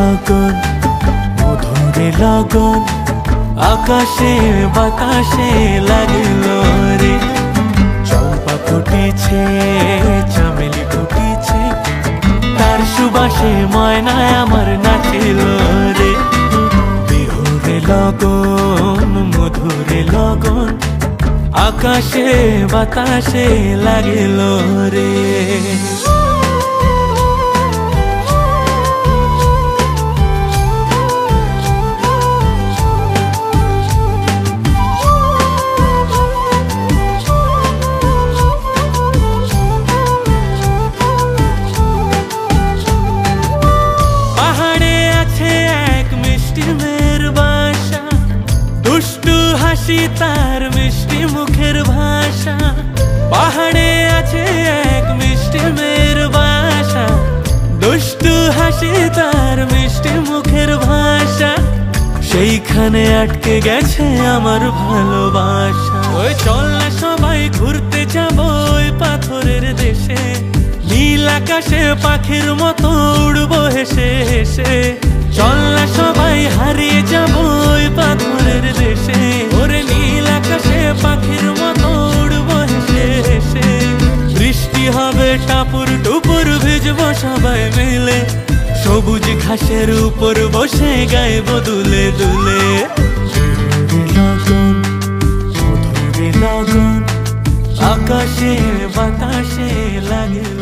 লগন মধুরে লগন, আকাশে, বাতাসে লাগিল রে। চম্পা ফুটিছে, চামেলি ফুটিছে, তার সুবাসে ময়নায় আমার নাচিল রে। বিহুরে লগন, মধুরে লগন, আকাশে, বাতাসে লাগিল রে। হাসি তার মিষ্টি মুখের ভাষা। পাহাড়ে আছে এক মিষ্টি মেয়ের বাসা। দুষ্টু হাসি তার মিষ্টি মুখের ভাষা। সেইখানে আটকে গেছে আমার ভালোবাসা। ওই চল না সবাই, ঘুরতে যাব ওই পাথরের দেশে। নীল আকাশে পাখির মতো উড়বো হেসে হেসে। চল না সবাই হারিয়ে টুপুর ভিজবো সবাই মিলে। সবুজ ঘাসের উপর বসে গায়ে বদুলে দুলে। আকাশে বাতাসে লাগিল